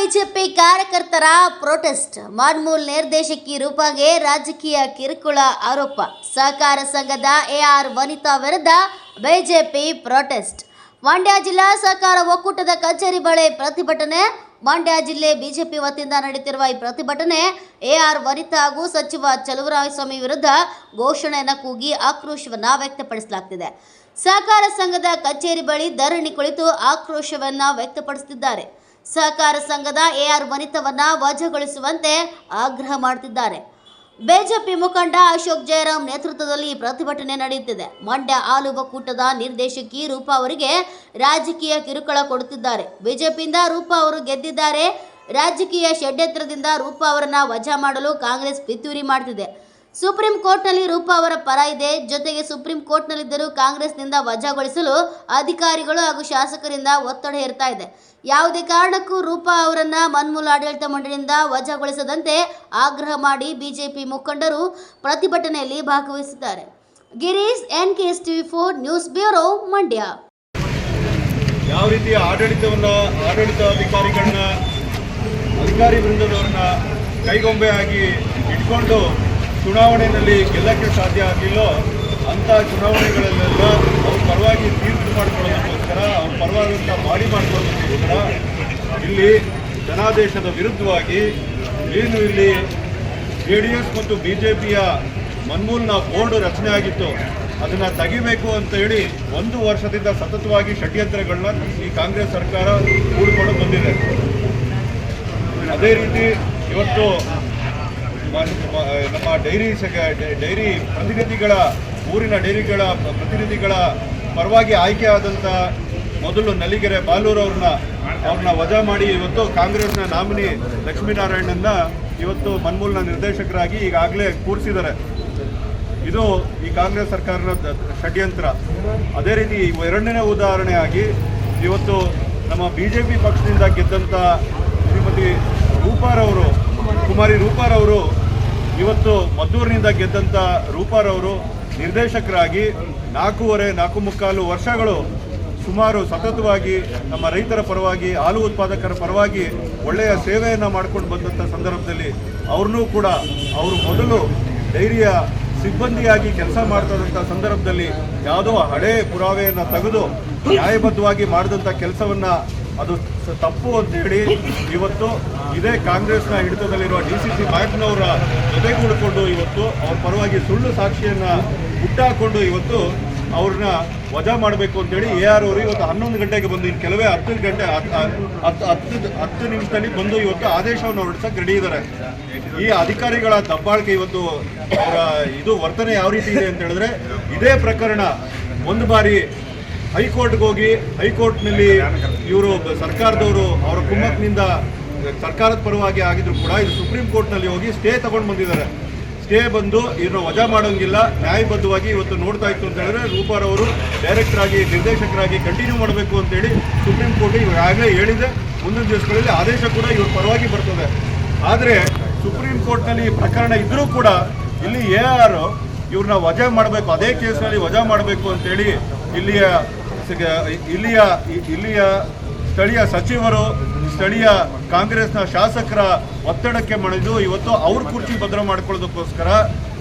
BJP ಕಾರ್ಯಕರ್ತರ protest. ಮಾಡ್ಮೂಲ್ ನಿರ್ದೇಶಕಿ ರೂಪಾಗೆ ರಾಜಕೀಯ ಕಿರುಕುಳ ಆರೋಪ. ಸಹಕಾರ ಸಂಘದ ಎಆರ್ ವನಿತಾ ವಿರುದ್ಧ ಬಿಜೆಪಿ ಪ್ರೊಟೆಸ್ಟ್. ಮಂಡ್ಯ ಜಿಲ್ಲಾ ಸಹಕಾರ ಒಕ್ಕೂಟದ ಕಚೇರಿ ಬಳಿ ಪ್ರತಿಭಟನೆ. ಮಂಡ್ಯ ಜಿಲ್ಲೆ ಬಿಜೆಪಿ ವತಿಯಿಂದ ನಡೆಯುತ್ತಿರುವ ಈ ಪ್ರತಿಭಟನೆ ಎಆರ್ ವನಿತಾ ಹಾಗೂ ಸಚಿವ ಚಲುವರಾಯಸ್ವಾಮಿ ವಿರುದ್ಧ ಘೋಷಣೆಯನ್ನು ಕೂಗಿ ಆಕ್ರೋಶವನ್ನ ವ್ಯಕ್ತಪಡಿಸಲಾಗ್ತಿದೆ. ಸಹಕಾರ ಸಂಘದ ಕಚೇರಿ ಬಳಿ ಧರಣಿ ಕುಳಿತು ಆಕ್ರೋಶವನ್ನ ವ್ಯಕ್ತಪಡಿಸುತ್ತಿದ್ದಾರೆ. ಸಹಕಾರ ಸಂಘದ ಎಆರ್ ವನಿತವನ್ನ ವಜಾಗೊಳಿಸುವಂತೆ ಆಗ್ರಹ ಮಾಡುತ್ತಿದ್ದಾರೆ ಬಿಜೆಪಿ ಮುಖಂಡ ಅಶೋಕ್ ಜಯರಾಮ್ ನೇತೃತ್ವದಲ್ಲಿ ಪ್ರತಿಭಟನೆ ನಡೆಯುತ್ತಿದೆ. ಮಂಡ್ಯ ಆಲು ಒಕ್ಕೂಟದ ನಿರ್ದೇಶಕಿ ರೂಪಾ ಅವರಿಗೆ ರಾಜಕೀಯ ಕಿರುಕುಳ ಕೊಡುತ್ತಿದ್ದಾರೆ. ಬಿಜೆಪಿಯಿಂದ ರೂಪಾ ಅವರು ಗೆದ್ದಿದ್ದಾರೆ. ರಾಜಕೀಯ ಷಡ್ಯಂತ್ರದಿಂದ ರೂಪಾ ಅವರನ್ನ ವಜಾ ಮಾಡಲು ಕಾಂಗ್ರೆಸ್ ಪಿತೂರಿ ಮಾಡ್ತಿದೆ. ಸುಪ್ರೀಂ ಕೋರ್ಟ್ನಲ್ಲಿ ರೂಪಾ ಅವರ ಪರ ಇದೆ. ಜೊತೆಗೆ ಸುಪ್ರೀಂ ಕೋರ್ಟ್ನಲ್ಲಿದ್ದರೂ ಕಾಂಗ್ರೆಸ್ನಿಂದ ವಜಾಗೊಳಿಸಲು ಅಧಿಕಾರಿಗಳು ಹಾಗೂ ಶಾಸಕರಿಂದ ಒತ್ತಡ ಹೇರ್ತಾ ಇದೆ. ಯಾವುದೇ ಕಾರಣಕ್ಕೂ ರೂಪಾ ಅವರನ್ನ ಮನ್ಮೂಲ ಆಡಳಿತ ಮಂಡಳಿಯಿಂದ ವಜಾಗೊಳಿಸದಂತೆ ಆಗ್ರಹ ಮಾಡಿ ಬಿಜೆಪಿ ಮುಖಂಡರು ಪ್ರತಿಭಟನೆಯಲ್ಲಿ ಭಾಗವಹಿಸಿದ್ದಾರೆ. Girish N K S TV four news bureau, Mandya. ಯಾವ ರೀತಿಯ ಆಡಳಿತವನ್ನ, ಆಡಳಿತ ಅಧಿಕಾರಿಗಳನ್ನ, ಅಧಿಕಾರಿ ವೃಂದದವ್ರನ್ನ ಕೈಗೊಂಬೆ ಆಗಿ ಇಟ್ಕೊಂಡು ಚುನಾವಣೆಯಲ್ಲಿ ಗೆಲ್ಲಕ್ಕೆ ಸಾಧ್ಯ ಆಗಿಲ್ಲೋ ಅಂಥ ಚುನಾವಣೆಗಳಲ್ಲೆಲ್ಲ ಅವ್ರ ಪರವಾಗಿ ತೀರ್ಪು ಮಾಡ್ಕೊಳ್ಳೋದಕ್ಕೋಸ್ಕರ, ಅವ್ರ ಪರವಾದಂಥ ಮಾಡಿ ಮಾಡ್ಕೊಳ್ಳೋದಕ್ಕೋಸ್ಕರ ಇಲ್ಲಿ ಜನಾದೇಶದ ವಿರುದ್ಧವಾಗಿ ಏನು ಇಲ್ಲಿ ಜೆ ಡಿ ಎಸ್ ಮತ್ತು ಬಿ ಜೆ ಪಿಯ ಮನ್ಮೂಲ್ನ ಬೋರ್ಡ್ ರಚನೆ ಆಗಿತ್ತು. ಅದನ್ನು ತೆಗಿಬೇಕು ಅಂತ ಹೇಳಿ ಒಂದು ವರ್ಷದಿಂದ ಸತತವಾಗಿ ಷಡ್ಯಂತ್ರಗಳನ್ನ ಈ ಕಾಂಗ್ರೆಸ್ ಸರ್ಕಾರ ಕೂಡಿಕೊಂಡು ಬಂದಿದೆ. ಅದೇ ರೀತಿ ಇವತ್ತು ನಮ್ಮ ಡೈರಿ ಡೈರಿ ಪ್ರತಿನಿಧಿಗಳ, ಊರಿನ ಡೈರಿಗಳ ಪ್ರತಿನಿಧಿಗಳ ಪರವಾಗಿ ಆಯ್ಕೆ ಆದಂಥ ಮೊದಲು ನಲಿಗೆರೆ ಬಾಲೂರು ಅವ್ರನ್ನ ಅವ್ರನ್ನ ವಜಾ ಮಾಡಿ ಇವತ್ತು ಕಾಂಗ್ರೆಸ್ನ ನಾಮಿನಿ ಲಕ್ಷ್ಮೀನಾರಾಯಣನ್ನ ಇವತ್ತು ಮನ್ಮೂಲ್ನ ನಿರ್ದೇಶಕರಾಗಿ ಈಗಾಗಲೇ ಕೂರಿಸಿದ್ದಾರೆ. ಇದು ಈ ಕಾಂಗ್ರೆಸ್ ಸರ್ಕಾರದ ಷಡ್ಯಂತ್ರ. ಅದೇ ರೀತಿ ಎರಡನೇ ಉದಾಹರಣೆಯಾಗಿ ಇವತ್ತು ನಮ್ಮ ಬಿ ಜೆ ಪಿ ಪಕ್ಷದಿಂದ ಗೆದ್ದಂಥ ಶ್ರೀಮತಿ ರೂಪಾರವರು, ಕುಮಾರಿ ರೂಪಾರವರು ಇವತ್ತು ಮದ್ದೂರಿನಿಂದ ಗೆದ್ದಂಥ ರೂಪಾರವರು ನಿರ್ದೇಶಕರಾಗಿ ನಾಲ್ಕೂವರೆ ನಾಲ್ಕು ಮುಕ್ಕಾಲು ವರ್ಷಗಳು ಸುಮಾರು ಸತತವಾಗಿ ನಮ್ಮ ರೈತರ ಪರವಾಗಿ, ಹಾಲು ಉತ್ಪಾದಕರ ಪರವಾಗಿ ಒಳ್ಳೆಯ ಸೇವೆಯನ್ನು ಮಾಡ್ಕೊಂಡು ಬಂದಂಥ ಸಂದರ್ಭದಲ್ಲಿ ಅವ್ರನ್ನೂ ಕೂಡ ಅವರು ಮೊದಲು ಡೈರಿಯ ಸಿಬ್ಬಂದಿಯಾಗಿ ಕೆಲಸ ಮಾಡ್ತದಂಥ ಸಂದರ್ಭದಲ್ಲಿ ಯಾವುದೋ ಹಳೆ ಪುರಾವೆಯನ್ನು ತೆಗೆದು ನ್ಯಾಯಬದ್ಧವಾಗಿ ಮಾಡಿದಂಥ ಕೆಲಸವನ್ನ ಅದು ತಪ್ಪು ಅಂತ ಹೇಳಿ ಇವತ್ತು ಇದೇ ಕಾಂಗ್ರೆಸ್ನ ಹಿಡಿತದಲ್ಲಿರುವ ಡಿ ಸಿ ಸಿ ಬ್ಯಾಂಕ್ನವರ ಜೊತೆಗೂಡಿಕೊಂಡು ಇವತ್ತು ಅವ್ರ ಪರವಾಗಿ ಸುಳ್ಳು ಸಾಕ್ಷಿಯನ್ನ ಹುಟ್ಟಾಕೊಂಡು ಇವತ್ತು ಅವ್ರನ್ನ ವಜಾ ಮಾಡಬೇಕು ಅಂತೇಳಿ ಎ ಆರ್ ಅವರು ಇವತ್ತು ಹನ್ನೊಂದು ಗಂಟೆಗೆ ಬಂದು, ಇನ್ನು ಕೆಲವೇ ಹತ್ತು ಗಂಟೆ ಹತ್ತು ಹತ್ತು ಹತ್ತು ನಿಮಿಷದಲ್ಲಿ ಬಂದು ಇವತ್ತು ಆದೇಶವನ್ನು ಹೊರಡಿಸಕ್ಕೆ ರೆಡಿ ಇದ್ದಾರೆ ಈ ಅಧಿಕಾರಿಗಳ ದಬ್ಬಾಳಿಕೆ ಇವತ್ತು ಅವರ ಇದು ವರ್ತನೆ ಯಾವ ರೀತಿ ಇದೆ ಅಂತ ಹೇಳಿದ್ರೆ, ಇದೇ ಪ್ರಕರಣ ಒಂದು ಬಾರಿ ಹೈಕೋರ್ಟ್ಗೆ ಹೋಗಿ ಹೈಕೋರ್ಟ್ನಲ್ಲಿ ಇವರು ಸರ್ಕಾರದವರು, ಅವರ ಕುಮ್ಮಕ್ಕಿನಿಂದ ಸರ್ಕಾರದ ಪರವಾಗಿ ಆಗಿದ್ರು ಕೂಡ ಇದು ಸುಪ್ರೀಂ ಕೋರ್ಟ್ನಲ್ಲಿ ಹೋಗಿ ಸ್ಟೇ ತಗೊಂಡು ಬಂದಿದ್ದಾರೆ. ಸ್ಟೇ ಬಂದು ಇವ್ರನ್ನ ವಜಾ ಮಾಡೋಂಗಿಲ್ಲ, ನ್ಯಾಯಬದ್ಧವಾಗಿ ಇವತ್ತು ನೋಡ್ತಾ ಇತ್ತು ಅಂತ ಹೇಳಿದ್ರೆ ರೂಪಾರ್ ಅವರು ಡೈರೆಕ್ಟರ್ ಆಗಿ, ನಿರ್ದೇಶಕರಾಗಿ ಕಂಟಿನ್ಯೂ ಮಾಡಬೇಕು ಅಂತೇಳಿ ಸುಪ್ರೀಂ ಕೋರ್ಟ್ ಈಗಾಗಲೇ ಹೇಳಿದೆ. ಮುಂದಿನ ದಿವಸಗಳಲ್ಲಿ ಆದೇಶ ಕೂಡ ಇವ್ರ ಪರವಾಗಿ ಬರ್ತದೆ. ಆದರೆ ಸುಪ್ರೀಂ ಕೋರ್ಟ್ನಲ್ಲಿ ಈ ಪ್ರಕರಣ ಇದ್ರೂ ಕೂಡ ಇಲ್ಲಿ ಎ ಆರ್ ಇವ್ರನ್ನ ವಜಾ ಮಾಡಬೇಕು, ಅದೇ ಕೇಸ್ನಲ್ಲಿ ವಜಾ ಮಾಡಬೇಕು ಅಂತೇಳಿ ಇಲ್ಲಿಯ ಸಿಗ- ಇಲ್ಲಿಯ ಇಲ್ಲಿಯ ಸ್ಥಳೀಯ ಸಚಿವರು, ಸ್ಥಳೀಯ ಕಾಂಗ್ರೆಸ್ನ ಶಾಸಕರ ಒತ್ತಡಕ್ಕೆ ಮಣಿದು ಇವತ್ತು ಅವ್ರ ಕುರ್ಚಿ ಭದ್ರ ಮಾಡ್ಕೊಳ್ಳೋದಕ್ಕೋಸ್ಕರ,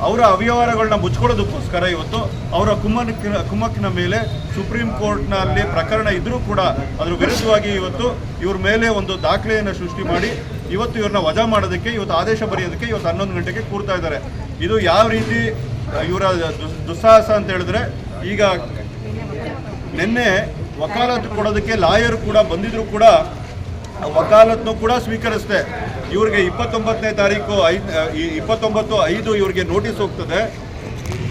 ಅವರ ಅವ್ಯವಹಾರಗಳನ್ನ ಮುಚ್ಕೊಳ್ಳೋದಕ್ಕೋಸ್ಕರ ಇವತ್ತು ಅವರ ಕುಮ್ಮಕ್ಕಿನ ಕುಮ್ಮಕ್ಕಿನ ಮೇಲೆ ಸುಪ್ರೀಂ ಕೋರ್ಟ್ನಲ್ಲಿ ಪ್ರಕರಣ ಇದ್ದರೂ ಕೂಡ ಅದರ ವಿರುದ್ಧವಾಗಿ ಇವತ್ತು ಇವ್ರ ಮೇಲೆ ಒಂದು ದಾಖಲೆಯನ್ನು ಸೃಷ್ಟಿ ಮಾಡಿ, ಇವತ್ತು ಇವ್ರನ್ನ ವಜಾ ಮಾಡೋದಕ್ಕೆ, ಇವತ್ತು ಆದೇಶ ಬರೆಯೋದಕ್ಕೆ ಇವತ್ತು ಹನ್ನೊಂದು ಗಂಟೆಗೆ ಕೂರ್ತಾ ಇದ್ದಾರೆ. ಇದು ಯಾವ ರೀತಿ ಇವರ ದುಸ್- ದುಸ್ಸಾಹಸ ಅಂತ ಹೇಳಿದ್ರೆ ಈಗ ನಿನ್ನೆ ವಕಾಲತ್ತು ಕೊಡೋದಕ್ಕೆ ಲಾಯರ್ ಕೂಡ ಬಂದಿದ್ರು ಕೂಡ ವಕಾಲತ್ತು ಕೂಡ ಸ್ವೀಕರಿಸಿದೆ. ಇವ್ರಿಗೆ ಇಪ್ಪತ್ತೊಂಬತ್ತನೇ ತಾರೀಕು ಐದು ಇಪ್ಪತ್ತೊಂಬತ್ತು ಐದು ಇವ್ರಿಗೆ ನೋಟಿಸ್ ಹೋಗ್ತದೆ.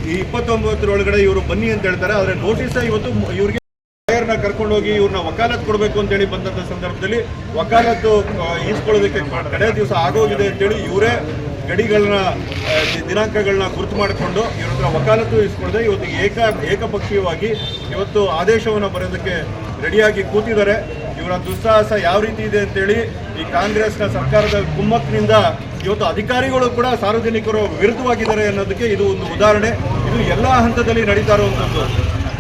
ಈ ಇಪ್ಪತ್ತೊಂಬತ್ತರೊಳಗಡೆ ಇವರು ಬನ್ನಿ ಅಂತ ಹೇಳ್ತಾರೆ. ಆದರೆ ನೋಟಿಸೇ ಇವತ್ತು ಇವ್ರಿಗೆ ಲಾಯರ್ನ ಕರ್ಕೊಂಡು ಹೋಗಿ ಇವ್ರನ್ನ ವಕಾಲತ್ ಕೊಡಬೇಕು ಅಂತೇಳಿ ಬಂದಂಥ ಸಂದರ್ಭದಲ್ಲಿ ವಕಾಲತ್ತು ಈಸ್ಕೊಳ್ಳೋದಕ್ಕೆ ಕಡೆ ದಿವಸ ಆಗೋಗಿದೆ ಅಂತೇಳಿ ಇವರೇ ಗಡಿಗಳನ್ನ ದಿನಾಂಕಗಳನ್ನ ಗುರುತು ಮಾಡಿಕೊಂಡು ಇವ್ರ ಹತ್ರ ವಕಾಲತ್ತು ಇಸ್ಕೊಳ್ಳದೆ ಇವತ್ತು ಏಕ, ಏಕಪಕ್ಷೀಯವಾಗಿ ಇವತ್ತು ಆದೇಶವನ್ನು ಬರೋದಕ್ಕೆ ರೆಡಿಯಾಗಿ ಕೂತಿದ್ದಾರೆ. ಇವರ ದುಸ್ಸಾಹಸ ಯಾವ ರೀತಿ ಇದೆ ಅಂತೇಳಿ ಈ ಕಾಂಗ್ರೆಸ್ನ ಸರ್ಕಾರದ ಕುಮ್ಮಕ್ಕಿನಿಂದ ಇವತ್ತು ಅಧಿಕಾರಿಗಳು ಕೂಡ ಸಾರ್ವಜನಿಕರು ವಿರುದ್ಧವಾಗಿದ್ದಾರೆ ಅನ್ನೋದಕ್ಕೆ ಇದು ಒಂದು ಉದಾಹರಣೆ. ಇದು ಎಲ್ಲ ಹಂತದಲ್ಲಿ ನಡೀತಾ ಇರುವಂಥದ್ದು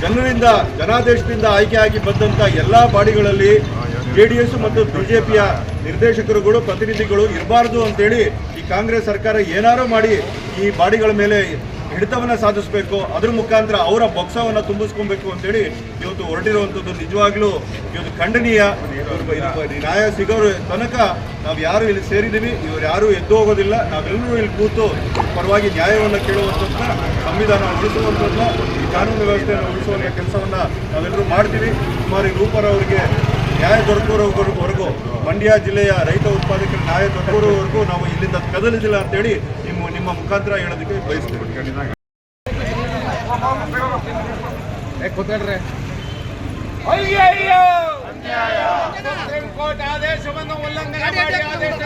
ಜನರಿಂದ, ಜನಾದೇಶದಿಂದ ಆಯ್ಕೆಯಾಗಿ ಬಂದಂಥ ಎಲ್ಲ ಬಾಡಿಗಳಲ್ಲಿ ಜೆ ಡಿ ಎಸ್ ಮತ್ತು ಬಿಜೆಪಿಯ ನಿರ್ದೇಶಕರುಗಳು, ಪ್ರತಿನಿಧಿಗಳು ಇರಬಾರ್ದು ಅಂತೇಳಿ ಕಾಂಗ್ರೆಸ್ ಸರ್ಕಾರ ಏನಾರೋ ಮಾಡಿ ಈ ಬಾಡಿಗಳ ಮೇಲೆ ಹಿಡಿತವನ್ನ ಸಾಧಿಸಬೇಕು, ಅದ್ರ ಮುಖಾಂತರ ಅವರ ಬೊಕ್ಸವನ್ನ ತುಂಬಿಸ್ಕೊಬೇಕು ಅಂತೇಳಿ ಇವತ್ತು ಹೊರಟಿರುವಂಥದ್ದು ನಿಜವಾಗ್ಲೂ ಇವತ್ತು ಖಂಡನೀಯ. ನ್ಯಾಯ ಸಿಗೋರ ತನಕ ನಾವು ಯಾರು ಇಲ್ಲಿ ಸೇರಿದ್ದೀವಿ, ಇವ್ರು ಯಾರು ಎದ್ದು ಹೋಗೋದಿಲ್ಲ, ನಾವೆಲ್ಲರೂ ಇಲ್ಲಿ ಕೂತು ಪರವಾಗಿ ನ್ಯಾಯವನ್ನು ಕೇಳುವಂಥದ್ದನ್ನ ಸಂವಿಧಾನ ಉಳಿಸುವಂಥದ್ದನ್ನ ಈ ಕಾನೂನು ವ್ಯವಸ್ಥೆಯನ್ನು ಉಳಿಸುವಂಥ ಕೆಲಸವನ್ನ ನಾವೆಲ್ಲರೂ ಮಾಡ್ತೀವಿ. ಕುಮಾರಿ ರೂಪರ್ ಅವರಿಗೆ ನ್ಯಾಯ ದೊರಕುವವರೆಗೂ ಮಂಡ್ಯ ಜಿಲ್ಲೆಯ ರೈತ ಉತ್ಪಾದಕರ ನ್ಯಾಯ ದೊರಕುವವರೆಗೂ ನಾವು ಇಲ್ಲಿಂದ ಕದಲಿದಿಲ್ಲ ಅಂತೇಳಿ ನಿಮ್ಮ ನಿಮ್ಮ ಮುಖಾಂತರ ಹೇಳೋದಕ್ಕೆ ಬಯಸ್ತೀವಿ ಆದೇಶವನ್ನು ಉಲ್ಲಂಘನೆ ಮಾಡಿ ಆದೇಶ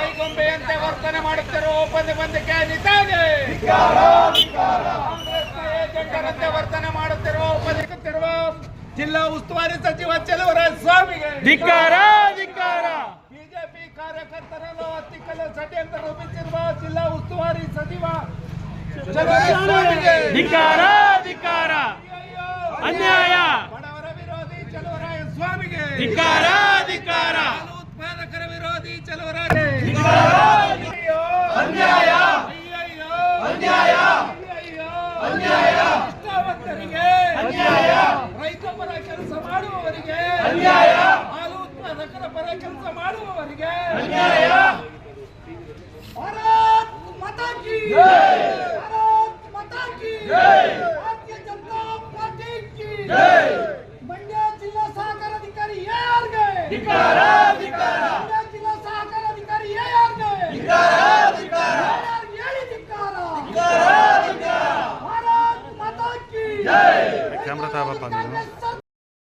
ಕೈಗೊಂಬೆಯಂತೆ ವರ್ತನೆ ಮಾಡುತ್ತಿರುವ ಒಪ್ಪಂದ ಬಂದಕ್ಕೆ ನಿತಾಗೆ ಕಾಂಗ್ರೆಸ್ನ ಏಜೆಂಟರಂತೆ ವರ್ತನೆ ಮಾಡುತ್ತಿರುವ ಒಪ್ಪಂದಿರುವ ಜಿಲ್ಲಾ ಉಸ್ತುವಾರಿ ಸಚಿವ ಚೆಲುವರಾಜ ಸ್ವಾಮಿಗೆ ಧಿಕ್ಕಾರ ಧಿಕ್ಕಾರ. ಬಿಜೆಪಿ ಕಾರ್ಯಕರ್ತರನ್ನು ಹತ್ತಿಕ್ಕಲು ಷಡ್ಯಂತ್ರ ರೂಪಿಸಿರುವ ಜಿಲ್ಲಾ ಉಸ್ತುವಾರಿ ಸಚಿವ ಚೆಲುವರಾಜ ಸ್ವಾಮಿಗೆ ಧಿಕ್ಕಾರ ಧಿಕ್ಕಾರ. ಅನ್ಯಾಯ. ಬಡವರ ವಿರೋಧಿ ಚೆಲುವರಾಯ ಸ್ವಾಮಿಗೆ ಧಿಕ್ಕಾರ ಧಿಕ್ಕಾರ ಹಾಲು ಉತ್ಪಾದಕರ ವಿರೋಧಿ ಚಲುವರಾಯ ಅನ್ಯಾಯ ಅಯ್ಯಯ್ಯೋ ಅನ್ಯಾಯ ಅಯ್ಯಯ್ಯೋ ಅನ್ಯಾಯ ನಿಷ್ಠಾವಂತರಿಗೆ ಅನ್ಯಾಯ ರೈತ ಪರ ಕೆಲಸ ಮಾಡುವವರಿಗೆ ಅನ್ಯಾಯ ಹಾಲು ಉತ್ಪಾದಕರ ಪರ ಕೆಲಸ ಮಾಡುವವರಿಗೆ ಅನ್ಯಾಯ ಭಾರತ್ ಮಾತಾ ಕಿ ಜೈ. ಭಾರತ್ ಮಾತಾ ಕಿ ಜೈ. ಭಾರತೀಯ ಜನತಾ ಪಾರ್ಟಿ ಕಿ ಜೈ. ಮಂಡ್ಯ ಜಿಲ್ಲಾ ಸಹಕಾರ ಅಧಿಕಾರಿ ಯಾರ್ಗೆ ಧಿಕ್ಕಾರ